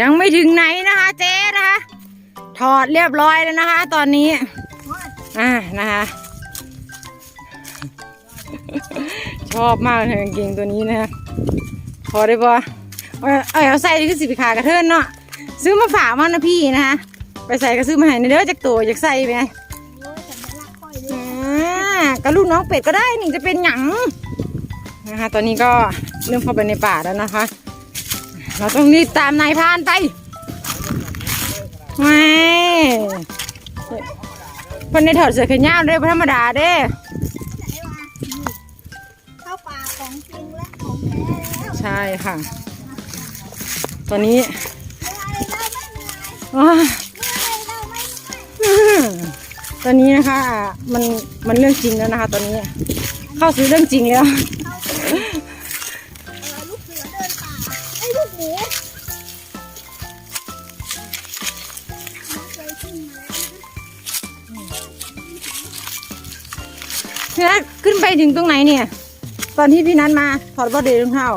ยังไม่ถึงไหนนะคะเจ๊นะคะ ถอดเรียบร้อยแล้วนะคะ ตอนนี้ อ่านะคะ ชอบมากเลยกางเกงตัวนี้นะคะพอได้ปะเออเอาใส่ก็สิบขากระเทินเนาะซื้อมาฝากมันนะพี่นะคะไปใส่ก็ซื้อมาให้ในเด้อจากตัวอยากใส่ไปไงอ่ากระลูกน้องเป็ดก็ได้นี่จะเป็นหยังนะคะ ตอนนี้ก็เริ่มเข้าไปในป่าแล้วนะคะ เราต้องรีบตามนายพรานไปไม่คนในถอดเสื้อแขนยาวเลยบ่ธรรมดาเด้เข้าป่าของจริงและของแท้แล้วใช่ค่ะ ตอนนี้ไม่อะไรแล้วไม่มีอะไรว้าไม่อะไรแล้วไม่มีอะไรตอนนี้นะคะอ่ามันมันเรื่องจริงแล้วนะคะ ตอนนี้ เข้าสู่เรื่องจริงแล้ว หูเคยขึ้นมาแล้วนะพี่นัทขึ้นไปถึงตรงไหนเนี่ย ตอนที่พี่นัทมาถอดบอดี้รองเท้า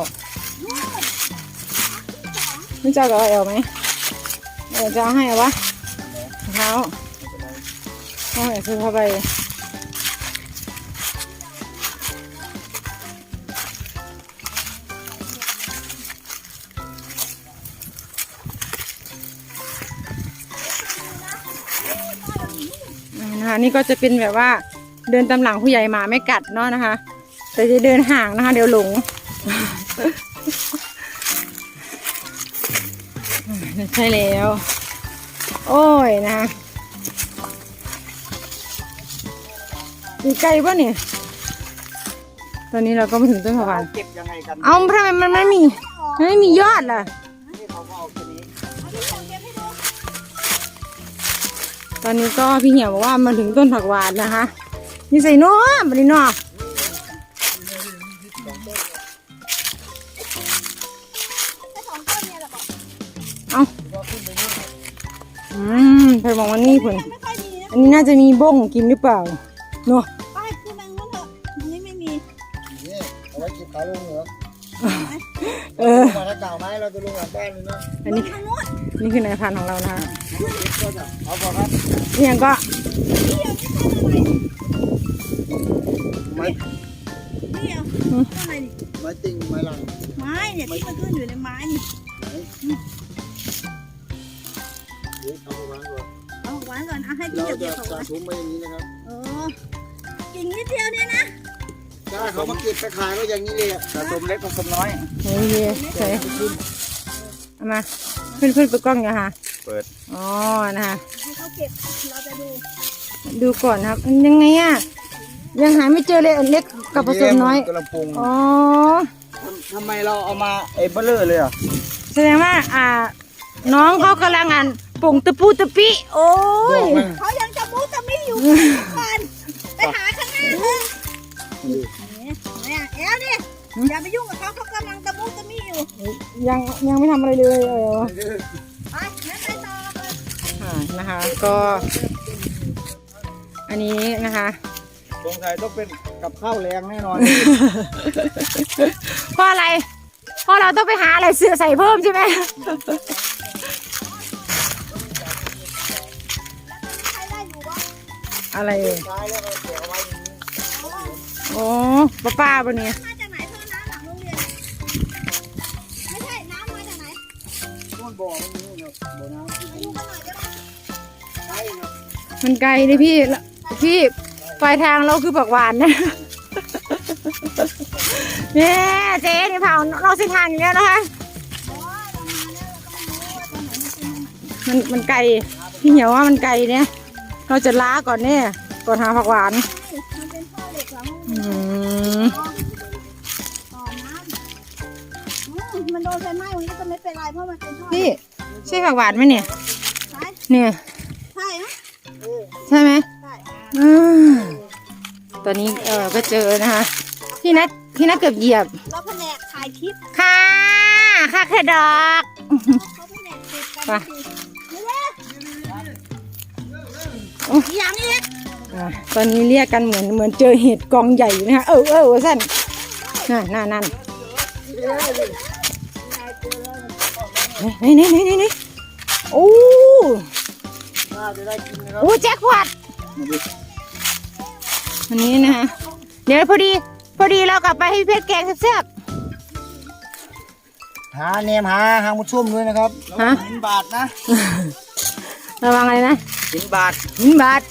นี่เจ้ากับเอเอวไหมเอวจะเอาให้เอาวะรองเท้าเอาให้ซื้อเข้าไป นะคะนี่ก็จะเป็นแบบว่าเดินตามหลังผู้ใหญ่หมาไม่กัดเนาะนะคะ แต่จะเดินห่างนะคะ เดี๋ยวหลง ใช่แล้ว โอ้ยนะคะอยู่ไกลปะเนี่ย ตอนนี้เราก็มาถึงต้นผักหวานเก็บยังไงกัน เอาทำไมมันไม่มีมันไม่มียอดล่ะ อนนี้ก็พี่เหี่ยวบอกว่ามาถึงต้นผักหวานนะคะนี่ใส่น้อบันนี้น้อแค่สองต้นเนี่ยแหละบอกเอาอืมเพิ่นบอกว่านี่เพิ่นยังไม่ค่อยมีนะอันนี้น่าจะมีบ้งกินหรือเปล่าเนาะไปขึ้นมางั้นเถอะอันนี้ไม่มีนี่เอาไว้เก็บขาลงเหรอเออ มาถ้าเก่าไหมเราจะลงหลังบ้านเลยนะอันนี้ทางโน้นนี่คือนายพันธุ์ของเรานะคะก็จะเอาพอครับ เนี่ยก็เดี่ยวจะทำอะไรไม้เดี่ยวต้นอะไรนี่ไม้ติ่งไม้หลังไม้เนี่ยที่มันขึ้นอยู่ในไม้นี่เดี๋ยวเอาวางก่อนเอาไว้ก่อนเอาให้พี่เราเดี่ยวจะเก็บเอาสะไว้สมไว้อย่างนี้นะครับเออกิ่งนิดเดียวเนี่ยนะถ้าเขามาเก็บไปขายก็อย่างนี้เลยสะสมเล็กผสมน้อยเฮ้ยใส่เอามาขึ้นขึ้นไปกล้องอย่าค่ะเปิดอ๋อนะคะให้ เขาเก็บเราจะดูดูก่อนนะครับมันยังไงอะยังหาไม่เจอเลยอันเล็กกับผสมน้อยกระปุงอ๋อทำไมเราเอามาเอเบอร์เลอร์เลยอะแสดงว่าอ่า น้องเขากำลังอ่านปุ่งตะปูตะปิโอ้บยอกไหมเขายังจะมุจะไม่อยู่ก่อนไปหาข้างหน้าเถอะเนี่ยเนี่ยแอลดิอย่าไปยุ่งกับเขาเขากำลังตะมุตะมิอยู่ยังยังไม่ทำอะไรเลยเออ นะคะ ก็ อันนี้นะคะ สงสัยต้องเป็นกับข้าวแรงแน่นอน เพราะอะไร เพราะเราต้องไปหาอะไรเสื้อใส่เพิ่มใช่ไหมใครได้อยู่วะอะไรเอ่ยใช้แล้วก็เสียเอาไว้อย่างนี้โอ้โอ้ป้าป้าปะเนี่ย ต้นบ่อมันนี่ครับบ่อน้ำมาดูกันหน่อยได้ไหมใช่ครับมันไกลเลยพี่ล้วพี่ปลายทางเราคือผักหวานนะเนี่ยเจ๊นี่เผาเราเส้นทางอยู่แล้วนะคะโอ้ยเรางนี้นมันมันไกลพี่เหี่ยวว่ามันไกลเนี่ยเราจะล้าก่อนเนี่ยก่อนหาผักหวานอืม อน้ำอืมมันโดนไฟไหม้มันก็จะไม่เป็นไรเพราะมันเป็นท่อพี่ใช่ผักหวานไหมเนี่ย ใช่เนี่ยใช่ฮะใช่ไหมใช่อ่าตอนนี้เออก็เจอนะคะพี่นัทพี่นัทเกือบเหยียบเราแผนกถ่ายคลิปค่ะค่ะแค่ดอก เขาแผนกเก็บกันไป นี่แหละโอ้อย่างนี้อ่าตอนนี้เรียกกันเหมือนเหมือนเจอเห็ดกองใหญ่นะคะเออเออว่าสั้นนั่นนั่นนั่นไห นไหนไหนไหนไหนโอ้น่าจะได้กินนะครับโอ้แจ็คพอตมาดูอันนี้นะฮะเดี๋ยวพอดี พอดีเรากลับไปให้เพชรแกงแซ่บหาเนมหาหางมุดชุ่มด้วยนะครับฮะหินบาทนะๆระวังอะไรนะหินบาทหินบาด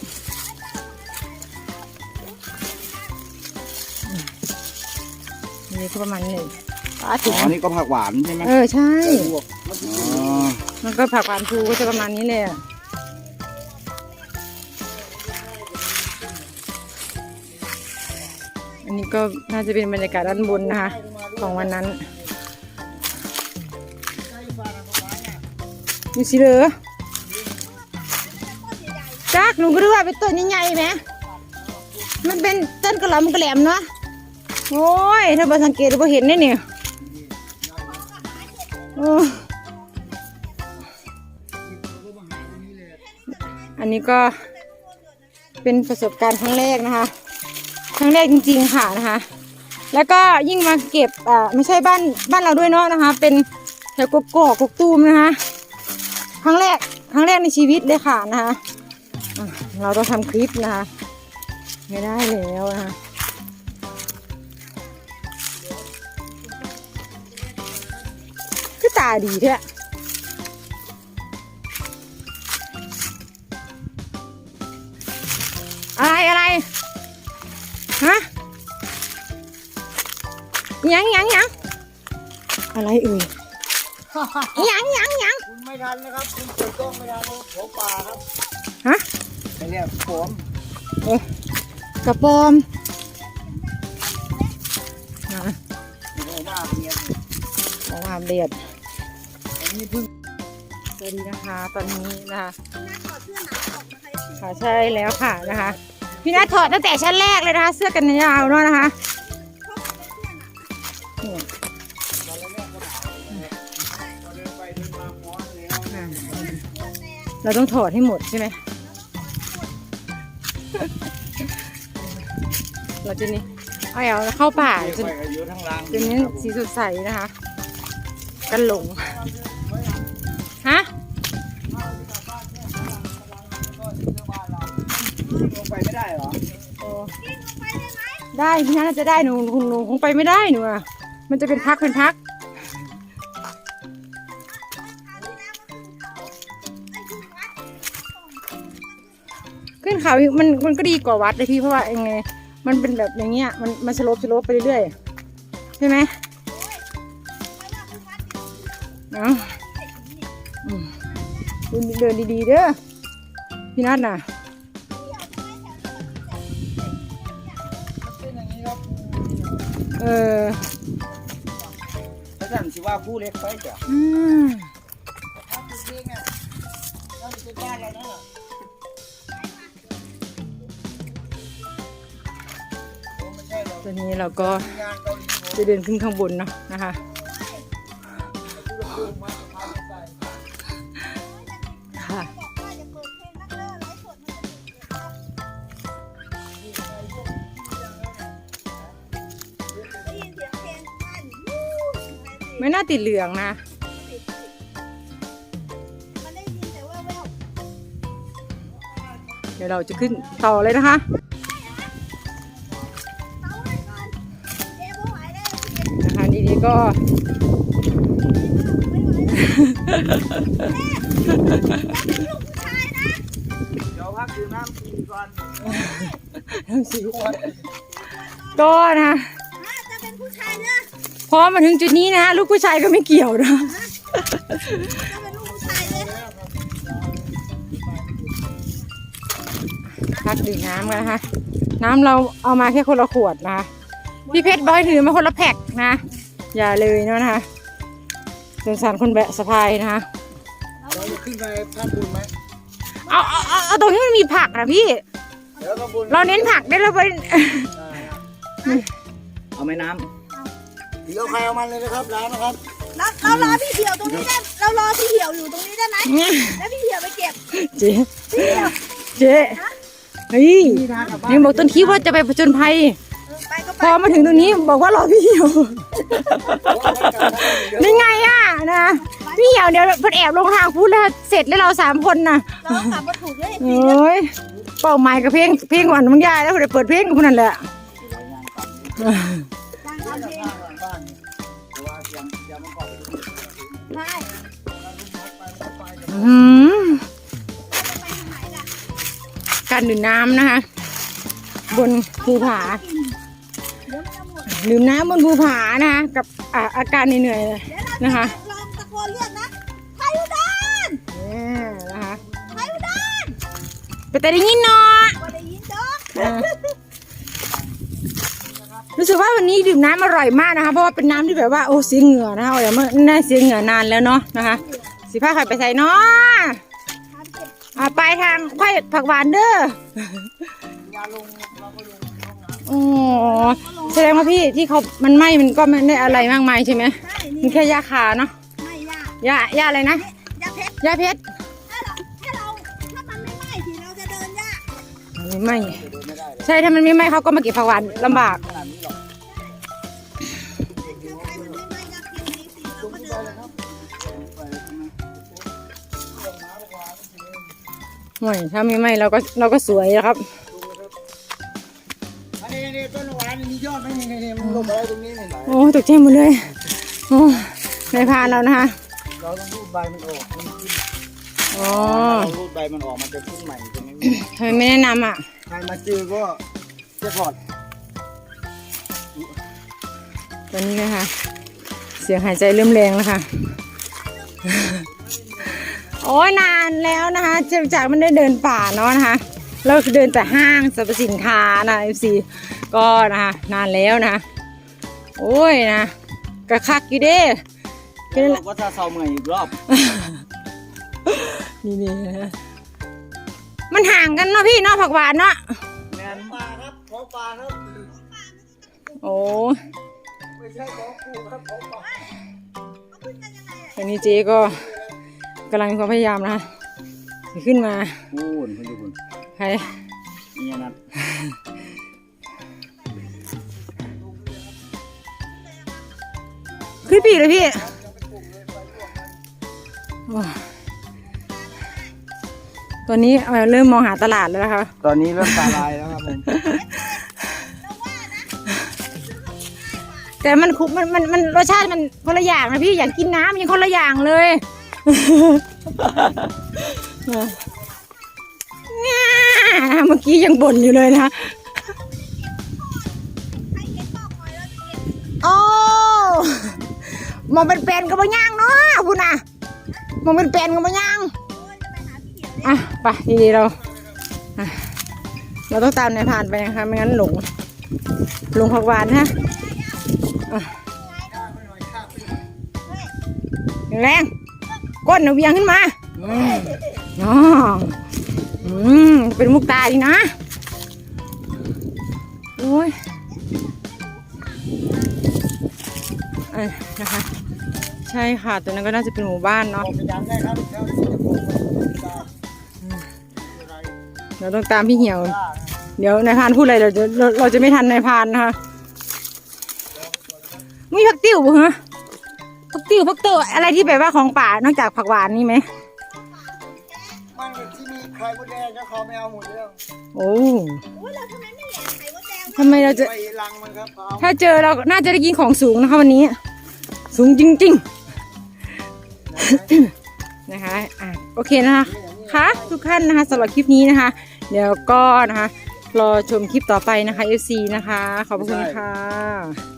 นี่ก็ประมาณนี้ป ลาอ๋ถึงอนี่ก็ผักหวานใช่ไหมเออใช่ อ๋อมันก็ผักหวานชูก็จะประมาณนี้เลยอะอันนี้ก็น่าจะเป็นบรรยากาศด้านบนนะคะ ของวันนั้นมีสิเหลือจักหนูก็รู้ว่าเป็นต้นใหญ่ๆไหมมันเป็นต้นกระหล่ำกระแหลมเนาะโอ้ยถ้าบ่สังเกตเราเห็นแน่เนี่ยโอันนี้ก็เป็นประสบการณ์ครั้งแรกนะคะ ครั้งแรกจริงๆค่ะนะคะ แล้วก็ยิ่งมาเก็บอ่าไม่ใช่บ้านบ้านเราด้วยเนาะนะคะ เป็นแถวกกอกกกตูมนะคะ ครั้งแรกครั้งแรกในชีวิตเลยค่ะนะคะอะเราต้องทำคลิปนะคะ ไม่ได้แล้วนะคะ ตาดีแท้อะไรอะไร ฮะยังยังยังอะไรเอ่ยยังยังยังคุณไม่ทันนะครับ คุณเปิดกล้องไม่ทันผมป่าครับฮะไอ้เนี่ยผมเอ๊ะกระปอมนะโอ้หน้าเพียนของความเดือดอั นนี้เพิ่งสวัสดีนะคะ ตอนนี้นะคะค่ะใช่แล้วค่ะนะคะ พี่นัทถอดตั้งแต่ชั้นแรกเลยนะคะ เสื้อกันยาวเนาะนะคะนี่อะเราต้องถอดให้หมดใช่ไหมเราจะนี่เอาเอาเข้าป่าไปจนอายุทั้งรังจนนี้สีสดใสนะคะ กันหลง ลงไปไม่ได้เหรอโอ้ได้พี่น่าจะได้หนูหนูหนูคงไปไม่ได้หนูอะมันจะเป็นพักเป็นพักขึ้นเขามันมันก็ดีกว่าวัดเลยพี่เพราะว่ายังไงมันเป็นแบบอย่างเงี้ยมันมันสโลปสโลปไปเรื่อยๆใช่ไหมเอาอืมเดินดีๆเด้อพี่นัทน่ะ เออถ้าท่านสิว่าผู้เล็กไปจ้ะอืมถ้าเป็นเล็กเนี่ยถ้าเป็นบ้านเรานั่นน่ะโอ้ไม่ใช่หรอกตอนนี้เราก็งานเกาหลีผมจะเดินขึ้นข้างบนเนาะนะคะค่ะ ไม่น่าติดเหลืองนะ เดี๋ยวเราจะขึ้นต่อเลยนะคะ นะคะดีๆก็ เดี๋ยวพักดื่มน้ำกินก่อนก็นะ พอมาถึงจุดนี้นะลูกผู้ชายก็ไม่เกี่ยวนะพักดื่มน้ำกันนะคะน้ำเราเอามาแค่คนละขวดนะคะพี่เพชรบอยถือมาคนละแพ็คนะ อย่าเลยเนอะนะคะสงสารคนแบะสะพายนะคะเราจะขึ้นไปภาคบุญไหมเอาเอาเอาเอาตรงที่มันมีผักนะพี่เดี๋ยวภาคบุญเราเน้นผักได้แล้วไปเอาไหมน้ำ เดี๋ยวใครเอามันเลยนะครับร้านนะครับเราเรารอพี่เหี่ยวตรงนี้ได้เรารอพี่เหี่ยวอยู่ตรงนี้ได้ไหมแล้วพี่เหี่ยวไปเก็บเจ๊เจ๊เฮ้ยยังบอกต้นคิดว่าจะไปผจญภัยไปก็พไปอมาถึงตรงนี้บอกว่ารอพี่อยู่เดี๋ยวเอาไว้กลับนะเดี๋ยวนี่ไงอะนะไปพี่เหี่ยวเดี๋ยวเพิ่นแอบลงทางพูดแล้วเสร็จแล้วเราสามคนน่ะเรากลับมาถูกเลยโอ้ยเป้าหมายกับเพลงเพลงหวานมึงยายแล้วเดี๋ยวเปิดเพลงกับพวกนั่นแหละ ไม่ก่อนใช่อืมการดื่มน้ำนะคะ บนภูผาเดี๋ยวมันจะหมดดื่มน้ำบนภูผานะคะกับอ่าอาการเหนื่อยๆเลยเดี๋ยวเรานะคะลองตะโกนเรียกนะไทยอุดรเนี่ยนะคะไทยอุดรไปแต่ได้ยินเนาะ ก็ได้ยินจ้ะ อ่า รู้สึกว่าวันนี้ดื่มน้ำอร่อยมากนะคะ เพราะว่าเป็นน้ำที่แบบว่าโอ้เสียเหงื่อนะคะเอาอย่างเมื่อได้เสียเหงื่อนานแล้วเนาะนะคะสิผ้าใครไปใส่เนาะทำเก็บอ่าไปทางค่อยผักหวานเด้อยาลงเราก็ลงลงน้ำโอ้แสดงว่าพี่ที่เขามันไหม้มันก็ไม่ได้อะไรมากมายใช่ไหมใช่มันี่นแค่ยาคาเนาะไม่ยากยายาอะไรนะยาเพชรยาเพชรถ้าเราถ้าเราถ้ามันไม่ไหม้ทีเราจะเดินยากไม่ไหม้เดินไม่ได้เลยใช่ถ้ามันไม่ไหม้เขาก็มาเก็บผักหวานลำบาก ห่วยถ้าไม่ไหม้เราก็เราก็สวยแล้วครับอันนี้นี่ต้นหวานนี่มียอดไหมนี่นี่มันลงอะไรตรงนี้นี่ไหนโอ้ตกใจหมดเลยโอ้ในพานเรานะคะเราต้องรูดใบมันออกมันขึ้นอ๋อเรารูดใบมันออกมันจะขึ้นใหม่ตรงนี้ทำไมไม่แนะนำอะใครมาเจอก็จะถอดตอนนี้นะคะเสียงหายใจเริ่มแรงแล้วค่ะ โอ้ยนานแล้วนะคะเจากจากมันได้เดินป่าเนาะนะคะเราเดินแต่ห้างสรรพสินค้านะเอฟซีก็นะคะนานแล้วนะ โอ้ยนะกระคักอยู่เด้เดี๋ยวเราก็จะเซาเมื่อยอีกรอบ นี่นี่นะมันห่างกันเนาะพี่เนาะผักหวานเนาะแมนปลาครับของปลาครับโอ้ไม่ใช่ของปูครับของปลาตอนนี้เจ๊ก็ กำลังมีความพยายามนะคะจะขึ้นมาปูนคุณดูคุณใครนี่นะขึ้นปีกเลยพี่โอ้ตอนนี้เอ่อเริ่มมองหาตลาดแล้วนะคะ ตอนนี้เริ่มตาลายแล้วครับผมแต่มันคุมันมันมันรสชาติมันคนละอย่างนะพี่อยากกินน้ำยังคนละอย่างเลยง่า เมื่อกี้ยังบ่นอยู่เลยนะโอ้มองเป็นเป็นก็บ่ย่างเนาะพูดนะมองเป็นเป็นก็บ่ย่างอะไปดีๆเราเราต้องตามนายผ่านไปนะคะไม่งั้นหลงหลงผักหวานฮะแรง ก้นหนูเบียงขึ้นมาอืมอ๋ออืมเป็นมุกตาดีนะ โอ้ยเอ้ยนะคะ ใช่ค่ะตัวนั้นก็น่าจะเป็นหมู่บ้านเนาะผมไปย้ำได้ครับแล้วจะผมตาเราต้องตามพี่เหี่ยว เดี๋ยวนายพรานพูดอะไรเราจะเราเราจะไม่ทันนายพรานนะคะมีผักติ้วบุฮะ ผักติ้วผักเตออะไรที่แบบว่าของป่านอกจากผักหวานนี่ไหมมันที่มีใครก็แดงก็เขาไม่เอาหมดแล้วโอ้อุ้ยเราทำไมไม่แหย่ไข่มดแดงทำไมเราจะ ไปลังมันครับเอาถ้าเจอเราน่าจะได้กินของสูงนะคะวันนี้ สูงจริง ๆ นะคะอะโอเคนะคะค่ะทุกท่านนะคะสำหรับคลิปนี้นะคะ เดี๋ยวก็นะคะรอชมคลิปต่อไปนะคะ FC นะคะ ขอบพระคุณค่ะ